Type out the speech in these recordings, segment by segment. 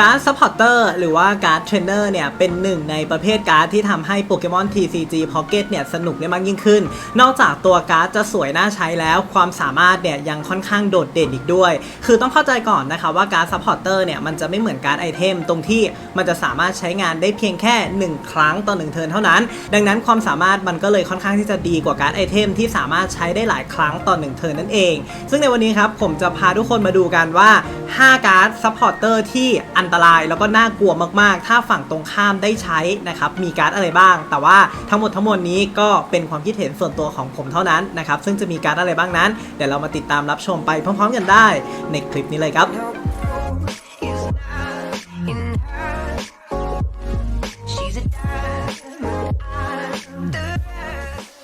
การ์ดซัพพอร์เตอร์หรือว่าการ์ดเทรนเนอร์เนี่ยเป็นหนึ่งในประเภทการ์ดที่ทำให้โปเกมอน TCG Pocket เนี่ยสนุกได้มากยิ่งขึ้น นอกจากตัวการ์ดจะสวยน่าใช้แล้ว ความสามารถเนี่ยยังค่อนข้างโดดเด่นอีกด้วย คือต้องเข้าใจก่อนนะคะว่าการ์ดซัพพอร์เตอร์เนี่ยมันจะไม่เหมือนการ์ดไอเทมตรงที่มันจะสามารถใช้งานได้เพียงแค่ 1 ครั้งต่อ1เทิร์นเท่านั้น ดังนั้นความสามารถมันก็เลยค่อนข้างที่จะดีกว่าการ์ดไอเทมที่สามารถใช้ได้หลายครั้งต่อ1เทิร์นนั่นเอง ซึ่งในวันนี้ครับผมจะพาทุกคนมาดูกันว่า 5 การ์ดซัพพอร์เตอร์ที่อันตรายแล้วก็น่ากลัวมากๆ ถ้าฝั่งตรงข้ามได้ใช้นะครับ มีการ์ดอะไรบ้าง แต่ว่าทั้งหมดทั้งมวลนี้ก็เป็นความคิดเห็นส่วนตัวของผมเท่านั้นนะครับ ซึ่งจะมีการ์ดอะไรบ้างนั้น เดี๋ยวเรามาติดตามรับชมไปพร้อมๆกันได้ในคลิปนี้เลยครับ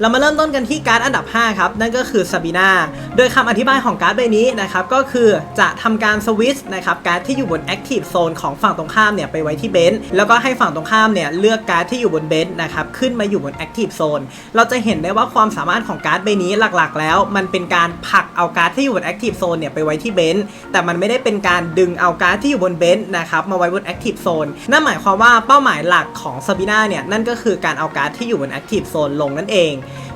เรามาเริ่มต้นกันที่การ์ดอันดับ 5 ครับ นั่นก็คือซาบีนาโดยคำอธิบายของการ์ดใบนี้นะครับ ก็คือจะทำการสวิตช์นะครับการ์ดที่อยู่บน Active Zone ของฝั่งตรงข้ามเนี่ยไปไว้ที่เบนซ์แล้วก็ให้ฝั่งตรงข้ามเนี่ยเลือกการ์ดที่อยู่บนเบนซ์นะครับขึ้นมาอยู่บน Active Zone เราจะเห็นได้ว่าความสามารถของการ์ดใบนี้หลักๆ แล้ว มันเป็นการผลักเอาการ์ดที่อยู่บน Active Zone เนี่ยไปไว้ที่เบนซ์แต่มันไม่ได้เป็นการดึงเอาการ์ดที่อยู่บนเบนซ์นะครับมาไว้บน Active Zone นั่นหมายความว่าเป้าหมายหลักของซาบีนาเนี่ยนั่นก็คือการเอาการ์ดที่อยู่บน Active Zone ลงนั่นเอง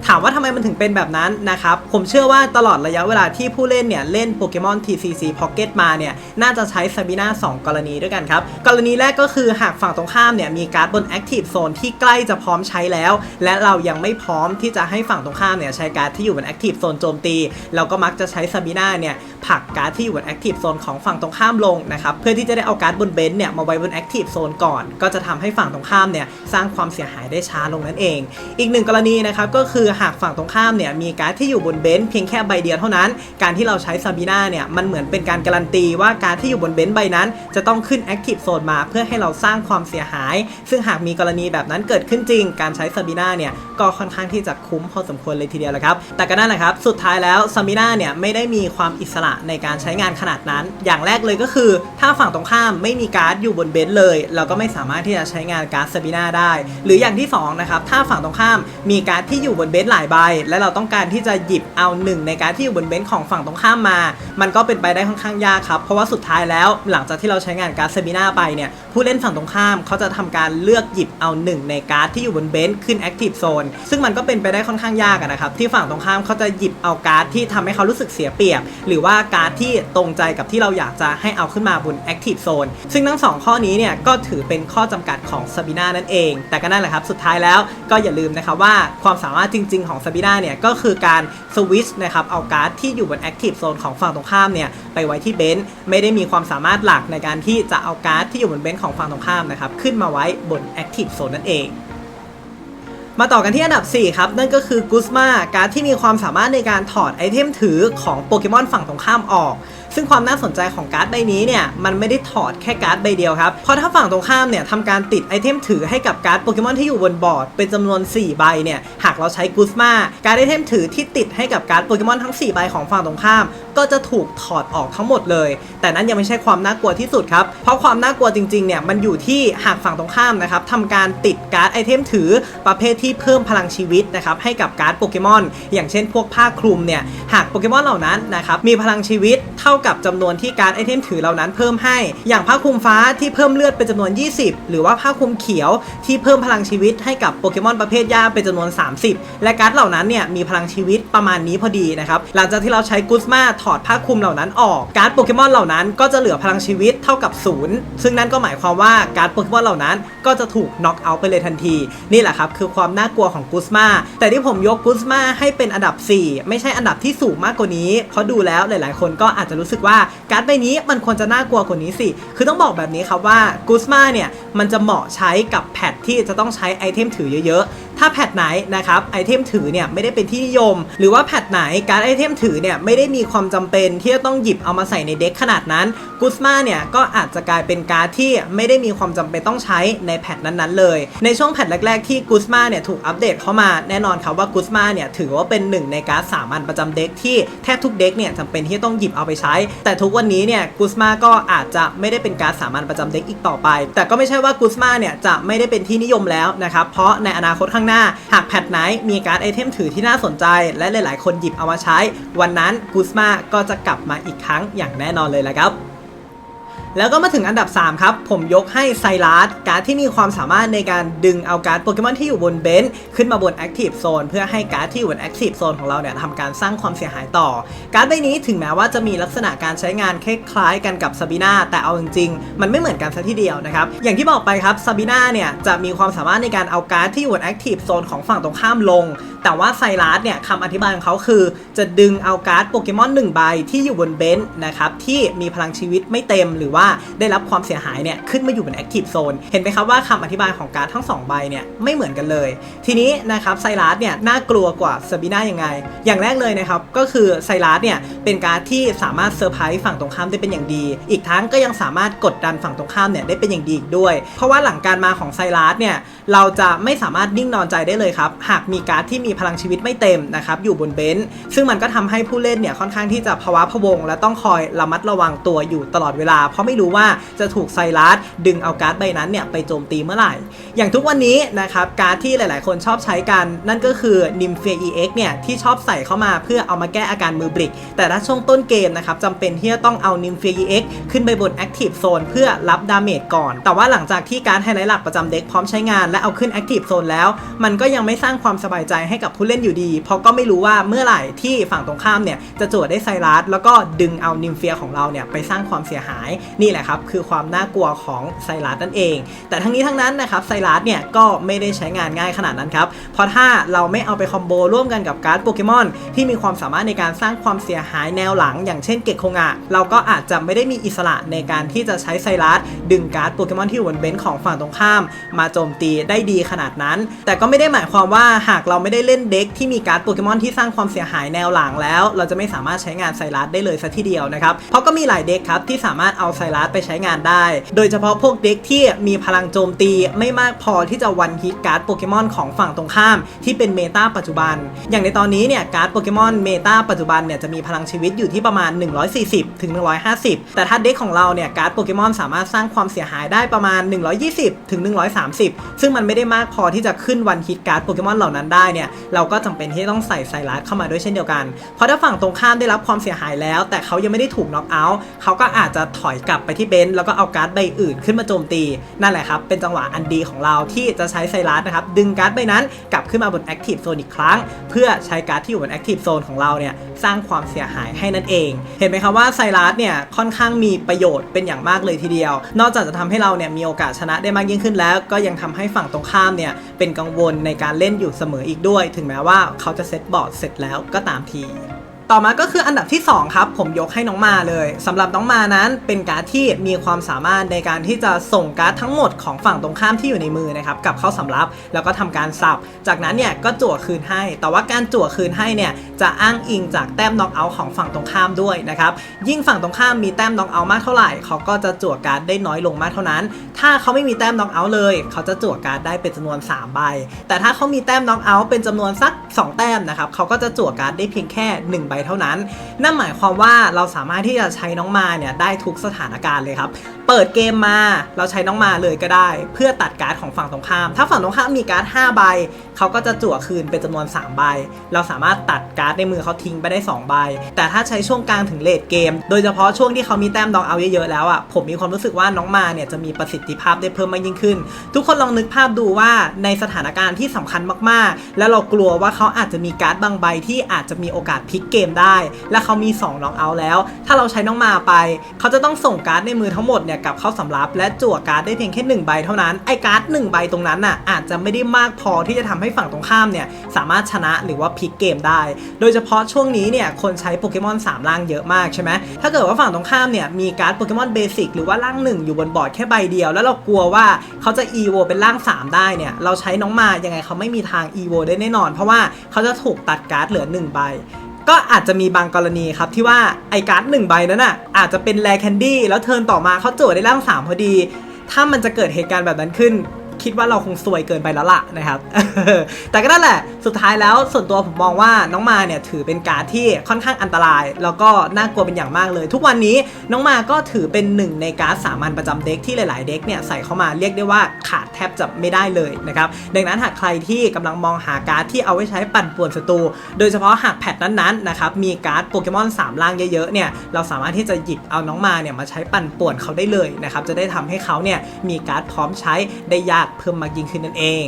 ถามว่าทำไมมันถึงเป็นแบบนั้นนะครับ ผมเชื่อว่าตลอดระยะเวลาที่ผู้เล่นเนี่ยเล่นโปเกมอน TCC Pocket มาเนี่ย น่าจะใช้ซาบีนา2กรณีด้วยกันครับ กรณีแรกก็คือหากฝั่งตรงข้ามเนี่ยมีการ์ดบน Active Zone ที่ใกล้จะพร้อมใช้แล้ว และเรายังไม่พร้อมที่จะให้ฝั่งตรงข้ามเนี่ยใช้การ์ดที่อยู่บน Active Zone โจมตี เราก็มักจะใช้ซาบีนาเนี่ยผลักการ์ดที่อยู่บน Active Zone ของฝั่งตรงข้ามลงนะครับเพื่อที่จะได้เอาการ์ดบนเบนซ์เนี่ยมาไว้บน Active Zone ก่อน ก็จะทำให้ฝั่งตรงข้ามเนี่ยสร้างความเสียหายได้ช้าลงนั่นเอง อีกหนึ่งกรณีนะครับก็คือหากฝั่งตรงข้ามเนี่ยมีการ์ดที่อยู่บนเบนซ์เพียงแค่ใบเดียวเท่านั้น การที่เราใช้ซาบีนาเนี่ยมันเหมือนเป็นการการันตีว่าการดที่อยู่บนเบนซ์ใบนั้น จะต้องขึ้น Active Zone มาเพื่อให้เราสร้างความเสียหาย ซึ่งหากมีกรณีแบบนั้นเกิดขึ้นจริง การใช้ซาบีนาเนี่ยก็ค่อนข้างที่จะคุ้มพอสมควรเลยทีเดียวแหละครับแต่ก็นั่นแหละครับสุดท้ายแล้วซาบีนาเนี่ยไม่ได้มีความอิสระในการใช้งานขนาดนั้น อย่างแรกเลยก็คือ ถ้าฝั่งตรงข้ามไม่มีการ์ดอยู่บนเบนซ์เลย เราก็ไม่สามารถที่จะใช้งานการ์ดซาบีนาได้ หรืออย่างที่สองนะครับถ้าฝั่งตรงข้ามมีการ์ดที่อยู่บนเบนซ์หลายใบ และเราต้องการที่จะหยิบเอาหนึ่งในการที่อยู่บนเบนซ์ของฝั่งตรงข้ามมา มันก็เป็นไปได้ค่อนข้างยากครับ เพราะว่าสุดท้ายแล้วหลังจากที่เราใช้งานการ์ดซาบีนาไปเนี่ยผู้เล่นฝั่งตรงข้ามเขาจะทำการเลือกหยิบเอาหนึ่งในการ์ดที่อยู่บนเบนซ์ขึ้น Active Zone ซึ่งมันก็เป็นไปได้ค่อนข้างยากนะครับที่ฝั่งตรงข้ามเขาจะหยิบเอาการ์ดที่ทำให้เขารู้สึกเสียเปรียบ หรือว่าการ์ดที่ตรงใจกับที่เราอยากจะให้เอาขึ้นมาบน Active Zone ซึ่งทั้งสองข้อนี้เนี่ยก็ถือเป็นข้อจำกัดของเซาบีนานั่นเอง แต่ก็นั่นแหละครับสุดท้ายแล้วก็อย่าลืมนะครับว่าความสามารถจริง ๆ ของซาบีนาเนี่ยก็คือการสวิตช์นะครับเอาการ์ดที่อยู่บน Active Zone ของฝั่งตรงข้ามเนี่ยไปไว้ที่เบนซ์ไม่ได้มีความสามารถหลักในการที่จะเอาการ์ดที่อยู่บนเบนซ์ของฝั่งตรงข้ามนะครับขึ้นมาไว้บน Active Zone นั่นเองมาต่อกันที่อันดับ 4 ครับ นั่นก็คือกุสมาการ์ดที่มีความสามารถในการถอดไอเทมถือของโปเกมอนฝั่งตรงข้ามออก ซึ่งความน่าสนใจของการ์ดใบนี้เนี่ยมันไม่ได้ถอดแค่การ์ดใบเดียวครับ เพราะถ้าฝั่งตรงข้ามเนี่ยทำการติดไอเทมถือให้กับการ์ดโปเกมอนที่อยู่บนบอร์ด เป็นจำนวน 4 ใบเนี่ยหากเราใช้กุสมาการ์ดไอเทมถือที่ติดให้กับการ์ดโปเกมอนทั้ง 4 ใบของฝั่งตรงข้าม ก็จะถูกถอดออกทั้งหมดเลย แต่นั้นยังไม่ใช่ความน่ากลัวที่สุดครับเพราะความน่ากลัวจริงๆเนี่ยมันอยู่ที่หากฝั่งตรงข้ามนะครับทำการติดการ์ดไอเทมถือประเภทที่เพิ่มพลังชีวิตนะครับให้กับการ์ดโปเกมอนอย่างเช่น พวกผ้าคลุมเนี่ยหากโปเกมอนเหล่านั้นนะครับมีพลังชีวิตเท่ากับจำนวนที่การไอเทมถือเหล่านั้นเพิ่มให้ อย่างผ้าคลุมฟ้าที่เพิ่มเลือดเป็นจำนวน 20 หรือว่าผ้าคลุมเขียวที่เพิ่มพลังชีวิตให้กับโปเกมอนประเภทหญ้าเป็นจำนวน 30 และการ์ดเหล่านั้นเนี่ยมีพลังชีวิตประมาณนี้พอดีนะครับหลังจากที่เราใช้กุสมาถอดผ้าคลุมเหล่านั้นออกการ์ดโปเกมอนเหล่านั้นก็จะเหลือพลังชีวิตเท่ากับศูนย์ซึ่งนั่นก็หมายความว่าการ์ดโปเกมอนเหล่านั้นก็จะถูกน็อกเอาไปเลยทันที นี่แหละครับคือความน่ากลัวของกุสมาแต่ที่ผมยกกุสมาให้เป็นอันดับ 4 ไม่ใช่อันดับที่สูงมากกว่านี้เพราะดูแล้วหลาย ๆ คนก็อาจจะรู้สึกว่าการ์ดใบนี้มันควรจะน่ากลัวกว่านี้สิ คือต้องบอกแบบนี้ครับว่ากุสมาเนี่ยมันจะเหมาะใช้กับแพทที่จะต้องใช้ไอเทมถือเยอะๆ ถ้าแพทไหนนะครับไอเทมถือเนี่ยไม่ได้เป็นที่นิยม หรือว่าแพทไหนการไอเทมถือเนี่ยไม่ได้มีความจำเป็นที่จะต้องหยิบเอามาใส่ในเด็กขนาดนั้นกุสมาเนี่ยก็อาจจะกลายเป็นการ์ดที่ไม่ได้มีความจำเป็นต้องใช้ในแพทนั้นๆเลย ในช่วงแพทแรก ๆ ที่กุสมาเนี่ยถูกอัปเดตเข้ามาแน่นอนครับว่ากุสมาเนี่ยถือว่าเป็นหนึ่งในการ์ดสามัญประจำเด็กที่แทบทุกเด็กเนี่ยจำเป็นที่จะต้องหยิบเอาไปใช้ แต่ทุกวันนี้เนี่ยกุสมาก็อาจจะไม่ได้เป็นการ์ดสามัญประจำเด็กอีกต่อไป แต่ก็ไม่ใช่ว่ากุสมาเนี่ยจะไม่ได้เป็นที่นิยมแล้วนะครับเพราะในอนาคตข้างหน้า หากแพทไหนมีการ์ดไอเทมถือที่น่าสนใจ และหลาย ๆ คนหยิบเอามาใช้ วันนั้นกุสมาก็จะกลับมาอีกครั้งอย่างแน่นอนเลยละครับ แล้วก็มาถึงอันดับ 3 ครับ ผมยกให้ไซรัสการ์ดที่มีความสามารถในการดึงเอาการ์ดโปเกมอนที่อยู่บนเบนช์ขึ้นมาบน Active Zone เพื่อให้การ์ดที่อยู่บน Active Zone ของเราเนี่ยทำการสร้างความเสียหายต่อ การ์ดใบนี้ถึงแม้ว่าจะมีลักษณะการใช้งานคล้ายๆกันกับซาบิน่าแต่เอาจริงๆ มันไม่เหมือนกันซะทีเดียวนะครับอย่างที่บอกไปครับซาบิน่าเนี่ยจะมีความสามารถในการเอาการ์ดที่อยู่บน Active Zone ของฝั่งตรงข้ามลง แต่ว่าไซรัสเนี่ยคำอธิบายของเขาคือ จะดึงเอาการ์ดโปเกมอน1ใบที่อยู่บนเบนช์นะครับที่มีพลังชีวิตไม่เต็มหรือว่าได้รับความเสียหายเนี่ยขึ้นมาอยู่บน Active Zone เห็นไหมครับว่าคำอธิบายของการ์ดทั้ง 2 ใบเนี่ยไม่เหมือนกันเลย ทีนี้นะครับไซรัสเนี่ยน่ากลัวกว่าซาบิน่ายังไง อย่างแรกเลยนะครับก็คือไซรัสเนี่ยเป็นการ์ดที่สามารถเซอร์ไพรส์ฝั่งตรงข้ามได้เป็นอย่างดี อีกทั้งก็ยังสามารถกดดันฝั่งตรงข้ามเนี่ยได้เป็นอย่างดีอีกด้วย เพราะว่าหลังการมาของไซรัสเนี่ยเราจะไม่สามารถนิ่งนอนใจได้เลยครับหากมีการ์ดที่มีพลังชีวิตไม่เต็มนะครับอยู่บนเบนช์ซึ่งมันก็ทำให้ผู้เล่นเนี่ยค่อนข้างที่จะภาวะพะวง และต้องคอยระมัดระวังตัวอยู่ตลอดเวลาเพราะไม่รู้ว่าจะถูกไซรัสดึงเอาการ์ดใบนั้นเนี่ยไปโจมตีเมื่อไหร่ อย่างทุกวันนี้นะครับการ์ดที่หลาย ๆ คนชอบใช้กัน นั่นก็คือ n i m p h e EX เนี่ยที่ชอบใส่เข้ามาเพื่อเอามาแก้อาการมือบริก แต่ถ้าช่วงต้นเกมนะครับจำเป็นที่จะต้องเอา n i m p h e EX ขึ้นไปบน Active Zone เพื่อรับดาเมจก่อน แต่ว่าหลังจากที่การดไฮไลท์หลักประจำเด็กพร้อมใช้งานและเอาขึ้น Active Zone แล้ว มันก็ยังไม่สร้างความสบายใจให้กับผู้เล่นอยู่ดี เพราะก็ไม่รู้ว่าเมื่อไหร่ที่ฝั่งตรงข้ามเนี่ยจะจวดได้ไซรัสแล้วก็ดึงเอานิมเฟียของเราเนี่ยไปสร้างความเสียหายนี่แหละครับคือความน่ากลัวของไซรัสนั่นเอง แต่ทั้งนี้ทั้งนั้นนะครับไซรัสเนี่ยก็ไม่ได้ใช้งานง่ายขนาดนั้นครับเพราะถ้าเราไม่เอาไปคอมโบร่วมกันกับการ์ดโปเกมอนที่มีความสามารถในการสร้างความเสียหายแนวหลัง อย่างเช่นเกตโคงะเราก็อาจจะไม่ได้มีอิสระในการที่จะใช้ไซรัสดึงการ์ดโปเกมอนที่อยู่บนเบนช์ของฝั่งตรงข้าม มาโจมตีได้ดีขนาดนั้น แต่ก็ไม่ได้หมายความว่าหากเราไม่ได้เล่นเด็กที่มีการ์ดโปเกมอนที่สร้างความเสียหายแนวหลังแล้ว เราจะไม่สามารถใช้งานไซรัสได้เลยสัทีเดียวนะครับเพราะก็มีหลายเด็กครับที่สามารถเอาไซรัสไปใช้งานได้ โดยเฉพาะพวกเด็กที่มีพลังโจมตีไม่มากพอที่จะวันฮิตการ์ดโปเกมอนของฝั่งตรงข้ามที่เป็นเมตาปัจจุบัน อย่างในตอนนี้เนี่ยการ์ดโปเกมอนเมตาปัจจุบันเนี่ยจะมีพลังชีวิตอยู่ที่ประมาณ 140ถึง150 แต่ถ้าเด็กของเราเนี่ยการ์ดโปเกมอนสามารถสร้างความเสียหายได้ประมาณ 120ถึง130 ซึ่งมันไม่ได้มากพอที่จะขึ้นวันฮิตการ์ดโปเกมอนเหล่านั้นได้เนี่ยเราก็จำเป็นที่ต้องใส่ไซรัสเข้ามาด้วยเช่นเดียวกัน เพราะถ้าฝั่งตรงข้ามได้รับความเสียหายแล้ว แต่เขายังไม่ได้ถูกน็อกเอาท์เขาก็อาจจะถอยกลับบไปที่เบนช์แล้วก็เอาการ์ดใบอื่นขึ้นมาโจมตี นั่นแหละครับ เป็นจังหวะอันดีของเราที่จะใช้ไซรัสนะครับ ดึงการ์ดใบนั้นกลับขึ้นมาบน Active Zone อีกครั้ง เพื่อใช้การ์ดที่อยู่บน Active Zone ของเราเนี่ยสร้างความเสียหายให้นั่นเอง เห็นไหมครับว่าไซรัสเนี่ยค่อนข้างมีประโยชน์เป็นอย่างมากเลยทีเดียว นอกจากจะทำให้เราเนี่ยมีโอกาสชนะได้มากยิ่งขึ้นแล้ว ก็ยังทำให้ฝั่งตรงข้ามเนี่ยเป็นกังวลในการเล่นอยู่เสมออีกด้วย ถึงแม้ว่าเขาจะเซตบอร์ดเสร็จแล้วก็ตามที ต่อมาก็คืออันดับที่ 2 ครับ ผมยกให้น้องมาเลยสำหรับน้องมานั้นเป็นการ์ดที่มีความสามารถในการที่จะส่งการ์ดทั้งหมดของฝั่งตรงข้ามที่อยู่ในมือนะครับกลับเข้าสำรับแล้วก็ทำการสับ จากนั้นเนี่ยก็จั่วคืนให้ แต่ว่าการจั่วคืนให้เนี่ยจะอ้างอิงจากแต้มน็อกเอาท์ของฝั่งตรงข้ามด้วยนะครับยิ่งฝั่งตรงข้ามมีแต้มน็อกเอาท์มากเท่าไหร่เขาก็จะจั่วการ์ดได้น้อยลงมากเท่านั้น ถ้าเขาไม่มีแต้มน็อกเอาท์เลย เขาจะจั่วการ์ดได้เป็นจำนวน3ใบแต่ถ้าเขามีแต้มน็อกเอาท์เป็นจำนวนสัก 2 แต้มนะครับเขาก็จะจั่วการ์ดได้เพียงแค่1ใบเท่านั้น นั่นหมายความว่าเราสามารถที่จะใช้น้องมาเนี่ยได้ทุกสถานการณ์เลยครับ เปิดเกมมาเราใช้น้องมาเลยก็ได้ เพื่อตัดการ์ดของฝั่งตรงข้าม ถ้าฝั่งตรงข้ามมีการ์ด5ใบเขาก็จะจั่วคืนเป็นจำนวน3ใบเราสามารถตัดการ์ดในมือเขาทิ้งไปได้2ใบแต่ถ้าใช้ช่วงกลางถึงเลทเกม โดยเฉพาะช่วงที่เขามีแต้มดองเอาเยอะๆแล้วอะผมมีความรู้สึกว่าน้องมาเนี่ยจะมีประสิทธิภาพได้เพิ่มมากยิ่งขึ้น ทุกคนลองนึกภาพดูว่าในสถานการณ์ที่สำคัญมากๆ แล้วเรากลัวว่าเขาอาจจะมีการ์ดบางใบที่อาจจะมีโอกาสพลิกเกมได้ และเขามี2น้องเอาแล้ว ถ้าเราใช้น้องมาไป เขาจะต้องส่งการ์ดในมือทั้งหมดเนี่ยกลับเข้าสำรับ และจั่วการ์ดได้เพียงแค่1ใบเท่านั้นไอ้การ์ด1ใบตรงนั้นน่ะอาจจะไม่ได้มากพอที่จะทำให้ฝั่งตรงข้ามเนี่ยสามารถชนะหรือว่าพลิกเกมได้ โดยเฉพาะช่วงนี้เนี่ยคนใช้โปเกมอน3ร่างเยอะมากใช่ไหมถ้าเกิดว่าฝั่งตรงข้ามเนี่ยมีการ์ดโปเกมอนเบสิกหรือว่าร่างหนึ่งอยู่บนบอร์ดแค่ใบเดียว แล้วเรากลัวว่าเขาจะ EVO เป็นร่าง 3 ได้เนี่ยเราใช้น้องมายังไงเขาไม่มีทาง EVO ได้แน่นอน เพราะว่าเขาจะถูกตัดการ์ดเหลือ 1 ใบ ก็อาจจะมีบางกรณีครับที่ว่าไอการ์ดหนึ่งใบนั้นน่ะอาจจะเป็นแรแคนดี้แล้วเทิร์นต่อมาเขาโจทย์ได้ร่างสามพอดี ถ้ามันจะเกิดเหตุการณ์แบบนั้นขึ้น คิดว่าเราคงซวยเกินไปแล้วล่ะนะครับ แต่ก็นั่นแหละ สุดท้ายแล้วส่วนตัวผมมองว่าน้องมาเนี่ยถือเป็นการ์ดที่ค่อนข้างอันตราย แล้วก็น่ากลัวเป็นอย่างมากเลย ทุกวันนี้น้องมาก็ถือเป็นหนึ่งในการ์ดสามัญประจำเด็กที่หลาย ๆ เด็กเนี่ยใส่เข้ามาเรียกได้ว่าขาดแทบจะไม่ได้เลยนะครับ ดังนั้นหากใครที่กำลังมองหาการ์ดที่เอาไว้ใช้ปั่นป่วนศัตรู โดยเฉพาะหากแพทนั้น ๆ นะครับ มีการ์ดโปเกมอน3ล่างเยอะ ๆ เนี่ย เราสามารถที่จะหยิบเอาน้องมาเนี่ยมาใช้ปั่นป่วนเขาได้เลยนะครับ จะได้ทำให้เขาเนี่ยมีการ์ดพร้อมใช้ได้ยากเพิ่มมากยิ่งขึ้นนั่นเอง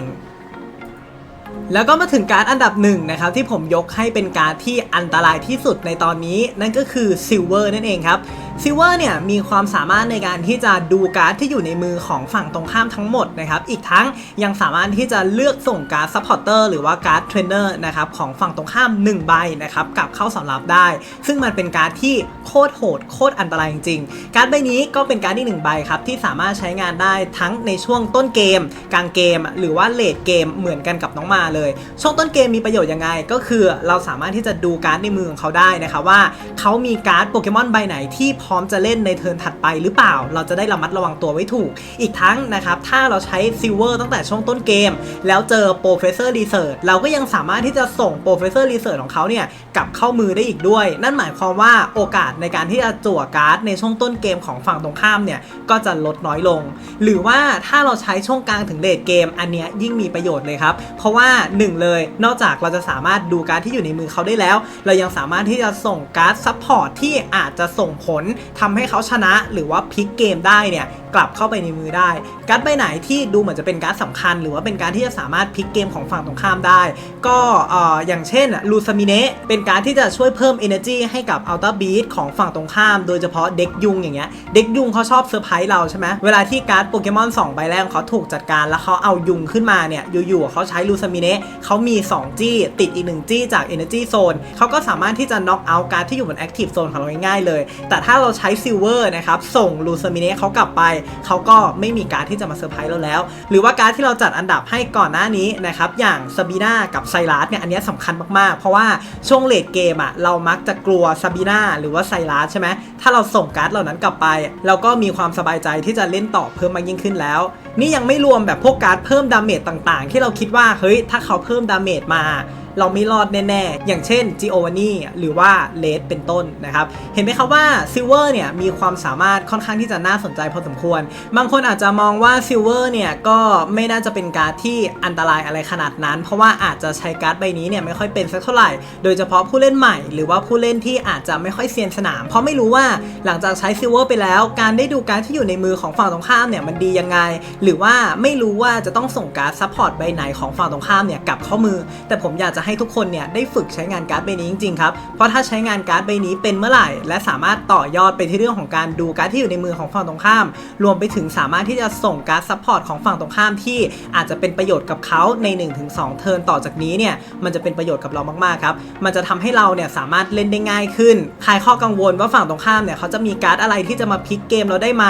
แล้วก็มาถึงการดอันดับหนึ่งนะครับที่ผมยกให้เป็นการดที่อันตรายที่สุดในตอนนี้นั่นก็คือซิลเวอร์นั่นเองครับ ซิลเวอร์เนี่ยมีความสามารถในการที่จะดูการ์ดที่อยู่ในมือของฝั่งตรงข้ามทั้งหมดนะครับ อีกทั้งยังสามารถที่จะเลือกส่งการ์ดซัพพอร์เตอร์หรือว่าการ์ดเทรนเนอร์นะครับของฝั่งตรงข้าม 1 ใบนะครับกลับเข้าสำรับได้ ซึ่งมันเป็นการ์ดที่โคตรโหดโคตรอันตรายจริงๆ การ์ดใบนี้ก็เป็นการ์ดที่หนึ่งใบครับที่สามารถใช้งานได้ทั้งในช่วงต้นเกม กลางเกม หรือว่าเลดเกมเหมือนกันกับน้องมาเลย ช่วงต้นเกมมีประโยชน์ยังไงก็คือ เราสามารถที่จะดูการ์ดในมือของเขาได้นะครับว่าเขามีการ์ดโปเกมอนใบไหนที่พร้อมจะเล่นในเทิร์นถัดไปหรือเปล่า เราจะได้ระมัดระวังตัวไว้ถูก อีกทั้งนะครับ ถ้าเราใช้ซิลเวอร์ตั้งแต่ช่วงต้นเกม แล้วเจอโปรเฟสเซอร์รีเสิร์ชเราก็ยังสามารถที่จะส่งโปรเฟสเซอร์รีเสิร์ชของเขาเนี่ยกลับเข้ามือได้อีกด้วย นั่นหมายความว่าโอกาสในการที่จะจั่วการ์ดในช่วงต้นเกมของฝั่งตรงข้ามเนี่ยก็จะลดน้อยลง หรือว่าถ้าเราใช้ช่วงกลางถึงเลดเกม อันเนี้ยยิ่งมีประโยชน์เลยครับ เพราะว่าหนึ่งเลย นอกจากเราจะสามารถดูการ์ดที่อยู่ในมือเขาได้แล้ว เรายังสามารถที่จะส่งการ์ดซัพพอร์ตที่อาจจะส่งผลทำให้เขาชนะหรือว่าพลิกเกมได้เนี่ยกลับเข้าไปในมือได้ การ์ดใบไหนที่ดูเหมือนจะเป็นการ์ดสำคัญ หรือว่าเป็นการดที่จะสามารถพลิกเกมของฝั่งตรงข้ามได้ ก็อย่างเช่นลูซามิเนะเป็นการดที่จะช่วยเพิ่ม energy ให้กับอัลต a าบีทของฝั่งตรงข้าม โดยเฉพาะเด็กยุงอย่างเงี้ยเด็กยุงเขาชอบเซอร์ไพรส์เราใช่ไหมเวลาที่การ์ดโปเกมอน2ใบแรกเขาถูกจัดการแล้วเขาเอายุงขึ้นมาเนี่ยอยู่ๆเขาใช้ลูซามิเนะเขามี 2 จี้ ติดอีก 1 จี้จาก energy zone เขาก็สามารถที่จะ knock out การ์ดที่อยู่บน active zone ของเราง่ายๆเลย แต่ถ้าเราราใช้ซิลเวอร์นะครับส่งลูซามิเนะเขากลับไป เขาก็ไม่มีการที่จะมาเซอร์ไพรส์เราแล้ว หรือว่าการที่เราจัดอันดับให้ก่อนหน้านี้นะครับอย่างซาบีนากับไซรัสเนี่ยอันนี้ยสำคัญมากๆ เพราะว่าช่วงเลดเกมอะเรามักจะกลัวซาบีนาหรือว่าไซรัสใช่ไหมถ้าเราส่งการ์ดเหล่านั้นกลับไป เราก็มีความสบายใจที่จะเล่นต่อเพิ่มมากยิ่งขึ้นแล้ว นี่ยังไม่รวมแบบพวกการ์ดเพิ่มดาเมจต่างๆ ที่เราคิดว่าเฮ้ยถ้าเขาเพิ่มดาเมจมา เราไม่รอดแน่ๆ อย่างเช่น g i o v a n n i หรือว่าเลดเป็นต้นนะครับ เห็นไหมครับว่าซิลเวอร์เนี่ยมีความสามารถค่อนข้างที่จะน่าสนใจพอสมควร บางคนอาจจะมองว่าซิลเวอร์เนี่ยก็ไม่น่าจะเป็นการ์ดที่อันตรายอะไรขนาดนั้น เพราะว่าอาจจะใช้การ์ดใบนี้เนี่ยไม่ค่อยเป็นสักเท่าไหร่ โดยเฉพาะผู้เล่นใหม่ หรือว่าผู้เล่นที่อาจจะไม่ค่อยเซียนสนาม เพราะไม่รู้ว่าหลังจากใช้ซิลเวอร์ไปแล้ว การได้ดูการ์ดที่อยู่ในมือของฝั่งตรงข้ามเนี่ยมันดียังไง หรือว่าไม่รู้ว่าจะต้องส่งการ์ดซัพพอร์ตใบไหนของฝั่งตรงข้ามเนี่ยกลับเข้ามือ แต่ผมอยากจะให้ทุกคนเนี่ยได้ฝึกใช้งานการ์ดใบนี้จริงๆครับ เพราะถ้าใช้งานการ์ดใบนี้เป็นเมื่อไหร่ และสามารถต่อยอดไปที่เรื่องของการดูการ์ดที่อยู่ในมือของฝั่งตรงข้าม รวมไปถึงสามารถที่จะส่งการ์ดซัพพอร์ตของฝั่งตรงข้ามที่อาจจะเป็นประโยชน์กับเขาใน 1-2 เทิร์นต่อจากนี้เนี่ยมันจะเป็นประโยชน์กับเรามากๆครับ มันจะทำให้เราเนี่ยสามารถเล่นได้ง่ายขึ้นคลายข้อกังวลว่าฝั่งตรงข้ามเนี่ยเขาจะมีการ์ดอะไรที่จะมาพลิกเกมเราได้ไหม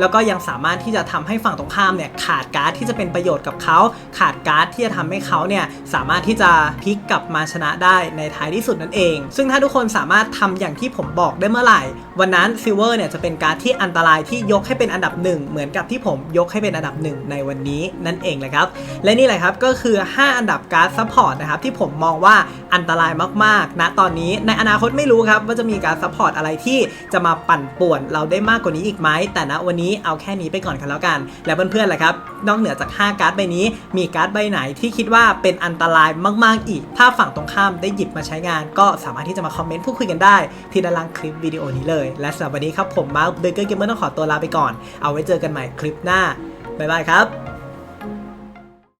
แล้วก็ยังสามารถที่จะทำให้ฝั่งตรงข้ามเนี่ยขาดการ์ดที่จะเป็นประโยชน์กับเขาขาดการ์ดที่จะทำให้เขาเนี่ยสามารถที่จะพลิกกลับมาชนะได้ในท้ายที่สุดนั่นเอง ซึ่งถ้าทุกคนสามารถทำอย่างที่ผมบอกได้เมื่อไหร่ วันนั้นซิลเวอร์เนี่ยจะเป็นการ์ดที่อันตรายที่ยกให้เป็นอันดับหนึ่งเหมือนกับที่ผมยกให้เป็นอันดับหนึ่งในวันนี้นั่นเองเลยครับ และนี่แหละครับก็คือ 5 อันดับการ์ดซัพพอร์ตนะครับที่ผมมองว่าอันตรายมากๆณตอนนี้ในอนาคตไม่รู้ครับว่าจะมีการซัพพอร์ตอะไรที่จะมาปั่นป่วนเราได้มากกว่านี้อีกไหมแต่ณวันนี้เอาแค่นี้ไปก่อนกันแล้วกัน และเพื่อนๆล่ะครับนอกเหนือจาก 5 การ์ดใบนี้ มีการ์ดใบไหนที่คิดว่าเป็นอันตรายมาก ๆอีกถ้าฝั่งตรงข้ามได้หยิบมาใช้งาน ก็สามารถที่จะมาคอมเมนต์พูดคุยกันได้ ที่ด้านล่างคลิปวิดีโอนี้เลย และสำหรับวันนี้ครับผมมาร์คเบเกอร์เกมเมอร์ต้องขอตัวลาไปก่อน เอาไว้เจอกันใหม่คลิปหน้าบ๊ายบายครับ